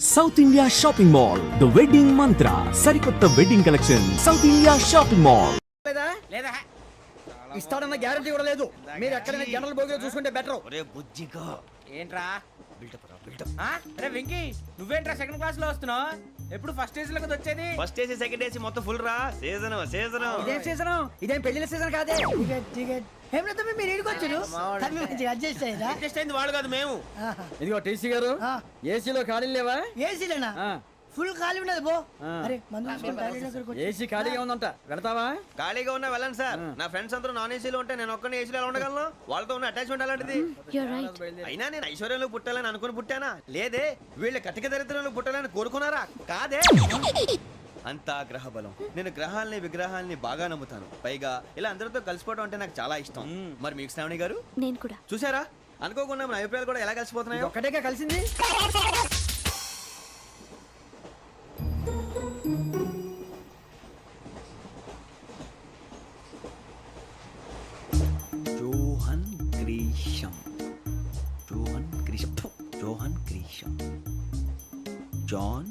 South India shopping mall the wedding Mantra సరికొత్త wedding collection South India shopping mall లేదా? లేదా? ఇస్తాడన్న guarantee కూడా లేదు. మీరు ఎక్కడైనా జనరల్ బోగిలో చూసుకుంటే బెటర్ ఒరే బుజ్జిగా. ఏంట్రా? Build up build up? అరే వెంకీ నువ్వేంట్రా సెకండ్ క్లాస్లో వస్తున్నావు? ఎప్పుడు ఫస్ట్ ఏజ్లో వచ్చేది? ఫస్ట్ ఏసీ సెకండ్ ఏసీ మొత్తం ఫుల్ రా. సీజన్ సీజన్ ఇదేం సీజన్ ఇదేం పెళ్ళిన సీజన్ కాదే? టికెట్ టికెట్ ఏమిటో మీరు ఇడికి వచ్చారు? తమ్మి మంచిగా అడ్జస్ట్ అయ్యారా? అయింది వాళ్ళు కాదు మేము. ఇదిగో టీసీ గారు ఆ. ఏసీలో ఖాళీ లేవా? ఏసీలేనా? ఆ. ఫుల్ ఖాళీ ఉన్నది పో. ఆ. అరే మందు తీసుకొని టాయిలెట్ దగ్గరకు వచ్చి. ఏసీ ఖాళీగా ఉందంట వెళతావా? ఖాళీగా ఉన్నా వెళ్ళండి సార్. నా ఫ్రెండ్స్ అందరూ నాన్ ఏసీలో ఉంటే నేను ఒక్కనే ఏసీలో ఎలా ఉండగలను? వాళ్ళతో ఉన్న అటాచ్మెంట్ అలాంటిది You're right. అయినా నేను ఐశ్వర్యంలో పుట్టాలని అనుకుని పుట్టానా? లేదే వీళ్ళ కటిక దరిద్రంలో పుట్టాలని కోరుకున్నారా? కాదే. అంతా గ్రహ బలం నేను గ్రహాల్ని విగ్రహాల్ని బాగా నమ్ముతాను. పైగా ఇలా అందరితో కలిసిపోవడం అంటే నాకు చాలా ఇష్టం. మరి మీకు శ్రావణి గారు? నేను కూడా. చూసారా? అనుకోకుండా మన అభిప్రాయాలు కూడా ఎలా కలిసిపోతున్నాయో? ఒక్కటేగా కలిసింది? జోహన్ గ్రీషం జోహన్ గ్రీషం ఫు, John Grisham John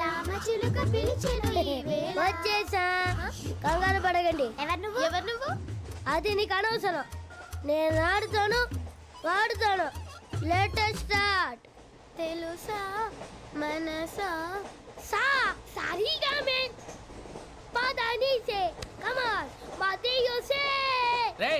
రామచిలుక పిలిచెను వచ్చేసా. కంగారు పడకండి. ఎవరు నువ్వు? ఎవరు నువ్వు? అది నీకు అనవసరం. నేను ఆడుతాను వాడుతాను లేటెస్ట్ స్టార్ట్ తెలుసా? మనసా? సా సారీగా మెన్ పదని సే కమాన్ మతే యోసే. రే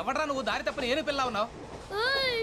ఎవడ్రా నువ్వు? దారి తప్పని ఏను పిల్ల ఉన్నావు? ఓయ్.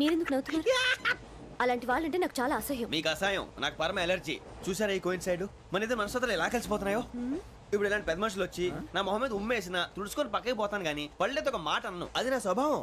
మీరెందుకు నవ్వుతున్నారు? అలాంటి వాళ్ళంటే నాకు చాలా అసహ్యం. మీకు అసహాయం నాకు పరమ ఎలర్జీ. చూసారా ఈ కోయిన్ సైడ్? మన ఇద్దరు మనస్తత్వాలు ఎలా కలిసిపోతున్నాయో? ఇప్పుడు ఇలాంటి పెద్ద మనుషులు వచ్చి నా మొహం మీద ఉమ్మేసిన తుడుచుకొని పక్కకి పోతాను కానీ పళ్ళేతో ఒక మాట అన్ను. అది నా స్వభావం.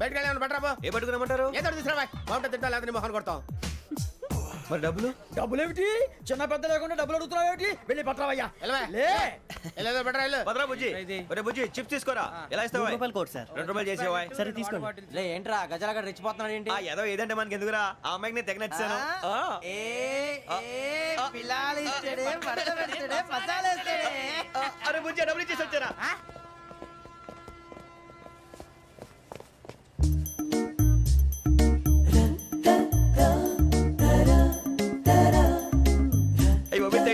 బయటకు వెళ్ళాను బట్రాబో ఏ పట్టుకురమ్మంటారు ఏదో తీసుకురా బాగుంటుంది తింటా లేదా నీ మొహాన్ని కొడతాం. మరి డబ్బులు? డబ్బులు ఏమిటి చిన్న పెద్ద లేకుండా డబ్బులు అడుగుతున్నావు ఏమిటి వెళ్ళి పట్టరావయ్యా వెళ్ళవా? లే. వెళ్ళేదో బట్రా వెళ్ళు. భద్రా బుజ్జి. ఒరే బుజ్జి చిప్స్ తీసుకోరా? ఎలా ఇస్తావా రూపాయలు కోట్ సార్. రెండు రూపాయలు చేసేవా సరే తీసుకోండి. లే ఏంట్రా? గజలగడ రెచ్చిపోతున్నాడు ఏంటి? ఆ ఏదో ఏదంటే మనకి ఎందుకురా? ఆ అమ్మాయికి నేను తెగ నచ్చాను అరే బుజ్జి డబ్బులు ఇచ్చేసి వచ్చారా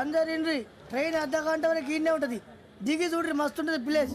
అందరు ఇండ్రి ట్రైన్ అర్ధ గంట వరకు ఇండే ఉంటది. దిగి చూడ్రి మస్తు ఉంటది ప్లేస్.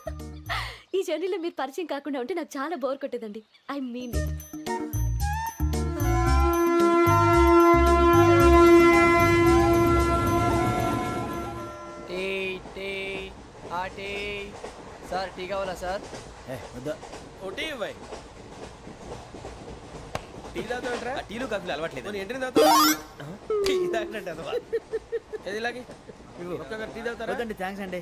జర్నీలో మీరు పరిచయం కాకుండా ఉంటే నాకు చాలా bore కొట్టేదండి. I mean it tea tea ఆ టీ. సార్ టీ కావాలా సార్? ఏ, వద్దా. ఒకటి ఇవ్వాయి టీ తాగుతావేంట్రా? టీలు కాఫీలు అలవాట్లేదు. నేను ఎంట్రీ తాగుతావా? టీ తాగినట్టు అదవా. ఏది ఇలాగే? టీ తాగుతారా? వద్దండి థ్యాంక్స్ అండి.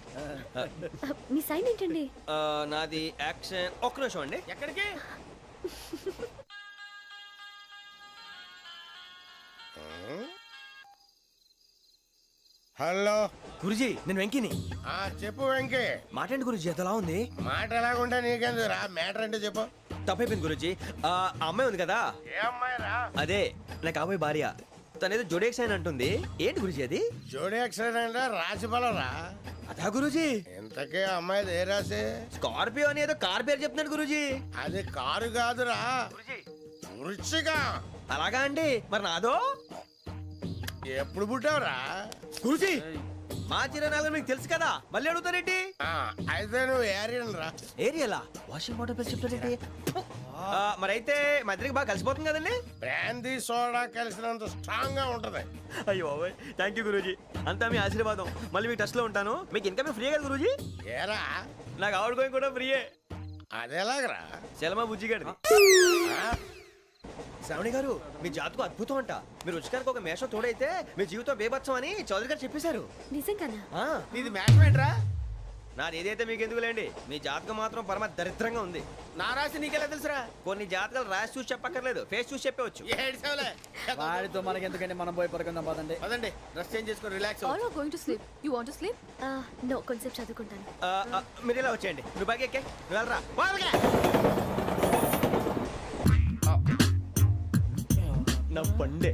మీ సైన్ ఏంటండి? ఆ, నాది యాక్షన్. ఒక్క నిమిషం అండి. ఎక్కడికి? హలో. గురుజీ నేను వెంకిని. ఆ చెప్పు వెంకీ. మాట్లాడండి గురుజీ? ఎంతలా ఉంది? మాట ఎలాగుంటా నీకెందుకు? రా మ్యాటర్ అంటే చెప్పు. తప్పైపోయింది గురుజీ. ఆ ఆ అమ్మాయి ఉంది కదా? ఏ అమ్మాయి రా అదే నా కాబోయే భార్య. తనేదో జోడేక్స్ అని అంటుంది. ఏంటి గురుజీ అది? జోడి యాక్సిడెంట్ రాసి రా. అదా గురుజీ? ఇంతకే అమ్మాయి ఏ రాసి? స్కార్పియో అని ఏదో కార్ పేరు చెప్తున్నాడు గురుజీ. అది కారు కాదురా. వృచ్చిక అలాగా అండి. మరి నాదో? ఎప్పుడు పుట్టావురా? గురుజీ మా చిరనాలు మీకు తెలుసు కదా. మళ్ళీ అడుగుతారేంటి? ఆ, అయితే నువ్వు ఏరియన్ రా ఏరియలా? వాషింగ్ వాటర్ పేరు చెప్తారేంటి? మరి అయితే మా ఇద్దరికి బాగా కలిసిపోతుంది కదండి? బ్రాందీ సోడా కలిసినంత స్ట్రాంగ్గా ఉంటది. అయ్యో థ్యాంక్ యూ గురూజీ. అంతా మీ ఆశీర్వాదం. మళ్ళీ మీ టచ్లో ఉంటాను. మీకు ఇంకా ఫ్రీ కదా గురూజీ? ఏరా? నాకు ఆవిడ గోయింగ్ కూడా ఫ్రీయే. అదెలాగరా చలమా బుజ్జి గారిది శ్రావణి గారు మీ జాతకు అద్భుతం అంట. మీరు రుచికారికి ఒక మేషం తోడైతే మీ జీవితం బేబత్సం అని చౌదరి గారు చెప్పేశారు. నిజంగానా? ఆ, నీది మ్యాచ్ ఏంట్రా నాది ఏదైతే మీకు ఎందుకు లేండి మీ జాతకం మాత్రం పరమ దరిద్రంగా ఉంది. నా రాసి నీకెలా తెలుసురా? కొన్ని జాతకాలు రాసి చూసి చెప్పక్కర్లేదు. ఫేస్ చూసి చెప్పవచ్చు. వాడితో మనకి ఎందుకండి మనం పోయి పడుకుందాం పదండి. పదండి. డ్రెస్ చేంజ్ చేసుకొని relax all are going to sleep you want to sleep no కొంచెం చదువుకుంటాను. మీరు ఇలా వచ్చేయండి. నువ్వు బాగా ఎక్కే. నువ్వు వెళ్ళరా. వాళ్ళకే. నా పండే.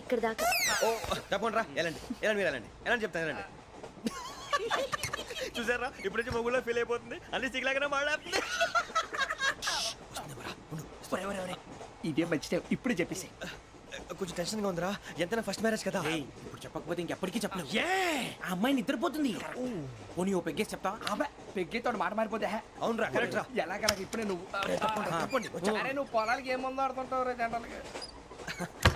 ఇక్కడ దాకా. ఓ తప్పకుండా రా వెళ్ళండి వెళ్ళండి మీరు వెళ్ళండి వెళ్ళండి చెప్తాను వెళ్ళండి. చూసారా? ఇప్పుడు నుంచి మొగుల్లో ఫీల్ అయిపోతుంది. అన్ని సిగ్లాగానే మాట్లాడుతుంది. ఇదే మంచి టైం ఇప్పుడు చెప్పేసి కొంచెం టెన్షన్గా ఉందిరా. ఎంతైనా ఫస్ట్ మ్యారేజ్ కదా. ఇప్పుడు చెప్పకపోతే ఇంకెప్పటికీ చెప్పను ఆ అమ్మాయి నిద్రపోతుంది. పోనీ ఓ పెగ్గేసి చెప్తా అబ్బా పెగ్గేతో మాట మారిపోతే హే. అవునురా కరెక్ట్ రా. ఎలాగలా ఇప్పుడే నువ్వు. తప్పండి అరే నువ్వు పొలాలకి ఏం ముందు ఆడుతుంటావు రే జనరల్గా?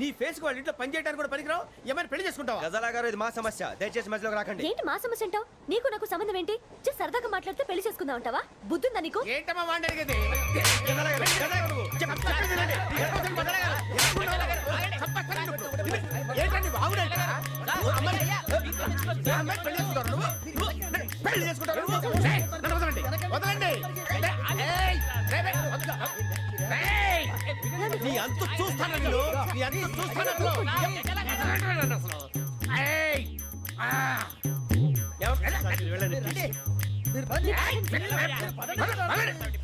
నీ ఫేస్కి వాళ్ళ ఇంట్లో పని చేయడానికి కూడా పనికిరావు. ఏమైనా పెళ్ళి చేసుకుంటావా? గజాలా గారు ఇది మా సమస్య. దయచేసి మధ్యలోకి రాకండి. ఏంటి మా సమస్య అంటావు? నీకు నాకు సంబంధం ఏంటి? జస్ట్ సరదాగా మాట్లాడితే పెళ్ళి చేసుకుందాం అంటావా? బుద్ధుందా నీకు? ఏంటమ్మా వాడిని అడిగేది గజాలా గారు, గజాలా గారు, చెప్పండి, చెప్పండి, చెప్పండి. ఏంటండి? బాగుడంట అమ్మాయి పెళ్ళి చూస్తాను నేను నీ అంతు చూస్తాను అసలు. అసలు. ఏయ్, ఆ. ఎవరు- వెళ్ళండి, వెళ్ళండి. ఏయ్, వెళ్ళండి, అయిపోయారు మీరు?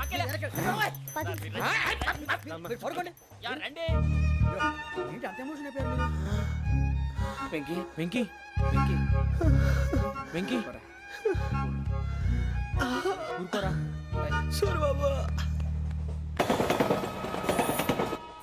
వెంకీ వెంకీ వెంకీ వెంకీ ఊరుకోరా సూరిబాబు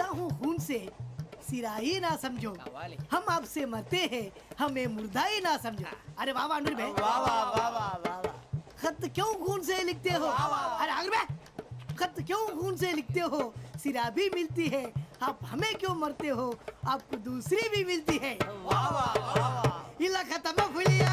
लिखता हूँ खून से सिरा ही ना समझो। हम आपसे मरते हैं हमें मुर्दा ही ना समझो। अरे वाह वाह भाई। वाह वाह वाह वाह वाह खत क्यों खून से लिखते हो? अरे अनुर भाई खत क्यों खून से लिखते हो? सिरा भी मिलती है आप हमें क्यों मरते हो? आपको दूसरी भी मिलती है। वाह वाह वाह इला खत्म फुलिया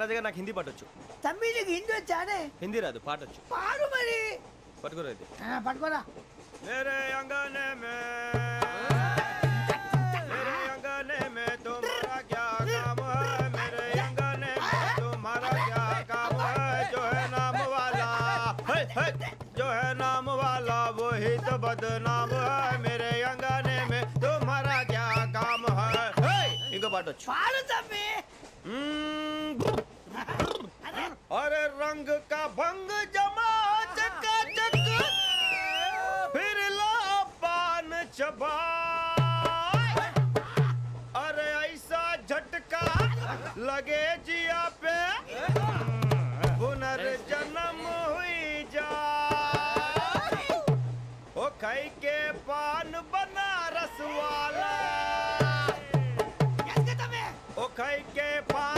నాగరాజు గారు నాకు హిందీ పట్టొచ్చు తమ్మి హిందీ వచ్చానే హిందీ రాదు పాటొచ్చు పాడు మరి. పట్టుకోరా అయితే. పట్టుకోరా. మేరే అంగనే మే. మేరే అంగనే మే తుమారా క్యా కామ హై. మేరే అంగనే మే తుమారా క్యా కామ హై. బదనామ మేరే అంగనే మే తుమారా క్యా కామ హై. ఇంకో పాటొచ్చు పాడు తమ్మి. अरे रंग का भंग जमा चकाचक, फिर ला पान चबा। अरे ऐसा झटका लगे जिया पे, पुनर्जन्म हुई जा। ओ खाई के के पास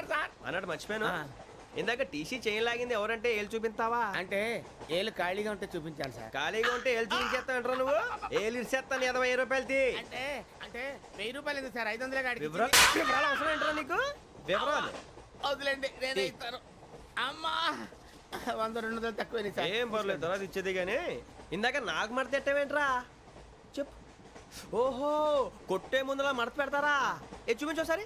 సార్. అన్నట్టు మర్చిపోయాను. ఇందాక టీసీ చేయి లాగింది ఎవరంటే ఏళ్ళు చూపిస్తావా? అంటే ఏళ్ళు ఖాళీగా ఉంటే చూపించాను సార్. ఖాళీగా ఉంటే ఏళ్ళు చూపించేస్తానంటారా నువ్వు? ఏళ్ళు ఇచ్చేస్తాను ఇరవై ఐదు రూపాయలు తీ అంటే అంటే వెయ్యి రూపాయలు ఎందుకు సార్? ఐదు వందలే కాడికి వివరాలు వివరాలు అవసరం ఏంటరా నీకు? వివరాలు. వదిలేండి నేనే ఇస్తాను. అమ్మా! వంద రెండు వందలు తక్కువ సార్. ఏం పర్లేదు తర్వాత ఇచ్చేది కానీ ఇందాక నాకు మడత ఎట్టవేంట్రా చెప్పు. ఓహో కొట్టే ముందులా మడత పెడతారా? ఏ చూపించు ఒకసారి.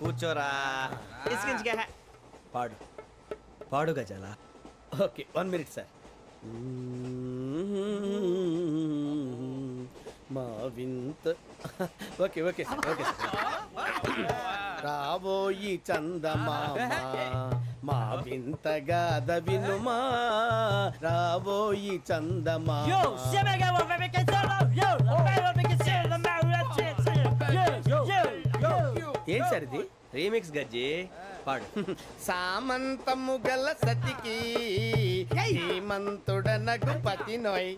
కూర్చోరా. పాడు. పాడు గజాల. Okay one minute sir. మా వింత ఓకే ఓకే సార్ ఓకే రాబోయి చందమామ మా వింతగా వినుమా రాబోయి చందమామ సార్ ఇది రీమిక్స్ గజ్జి. పాడు. సామంతము గల సతికి హేమంతుడనగు పతి నోయ్.